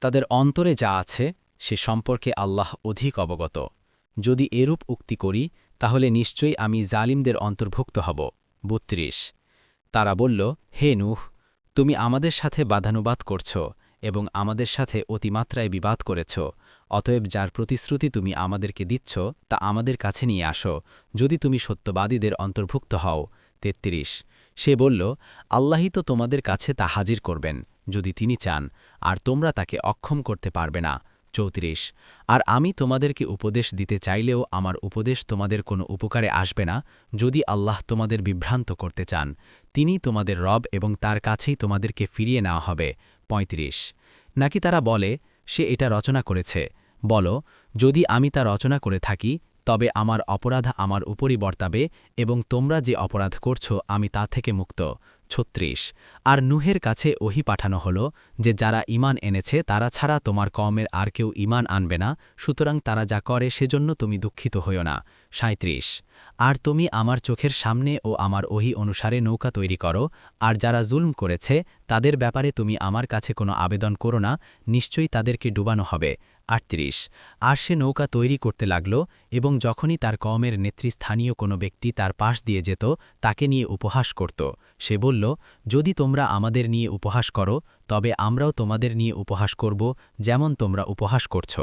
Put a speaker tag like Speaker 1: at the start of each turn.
Speaker 1: তাদের অন্তরে যা আছে, সে সম্পর্কে আল্লাহ অধিক অবগত। যদি এরূপ উক্তি করি, তাহলে নিশ্চয়ই আমি জালিমদের অন্তর্ভুক্ত হব। বত্রিশ। তারা বলল, হে নুহ, তুমি আমাদের সাথে বাধানুবাদ করছ এবং আমাদের সাথে অতিমাত্রায় বিবাদ করেছ। অতএব যার প্রতিশ্রুতি তুমি আমাদেরকে দিচ্ছ, তা আমাদের কাছে নিয়ে আসো। যদি তুমি সত্যবাদীদের অন্তর্ভুক্ত হও, তেত্রিশ। সে বলল আল্লাহি তো তোমাদের কাছে তা হাজির করবেন। যদি তিনি চান, আর তোমরা তাকে অক্ষম করতে পারবে না। চৌত্রিশ, আর আমি তোমাদেরকে উপদেশ দিতে চাইলেও আমার উপদেশ তোমাদের কোনো উপকারে আসবে না, যদি আল্লাহ তোমাদের বিভ্রান্ত করতে চান। তিনি তোমাদের রব এবং তার কাছেই তোমাদেরকে ফিরিয়ে নেওয়া হবে। ৩৫ নাকি তারা বলে, সে এটা রচনা করেছে। বলো, যদি আমি তা রচনা করে থাকি, তবে আমার অপরাধ আমার উপরই বর্তাবে এবং তোমরা যে অপরাধ করছ, আমি তা থেকে মুক্ত। ছত্রিশ। আর নুহের কাছে ওহি পাঠানো হল যে, যারা ইমান এনেছে, তারা ছাড়া তোমার কমের আর কেউ ইমান আনবে না, সুতরাং তারা যা করে, সেজন্য তুমি দুঃখিত হইও না। সাঁত্রিশ আর তুমি আমার চোখের সামনে ও আমার ওহি অনুসারে নৌকা তৈরি করো, আর যারা জুলম করেছে তাদের ব্যাপারে তুমি আমার কাছে কোনো আবেদন করো না, নিশ্চয়ই তাদেরকে ডুবানো হবে। আটত্রিশ, আর সে নৌকা তৈরি করতে লাগল এবং যখনই তার কমের নেতৃস্থানীয় কোনো ব্যক্তি তার পাশ দিয়ে যেত, তাকে নিয়ে উপহাস করত। সে বলল, যদি তোমরা আমাদের নিয়ে উপহাস করো, তবে আমরাও তোমাদের নিয়ে উপহাস করব, যেমন তোমরা উপহাস করছ।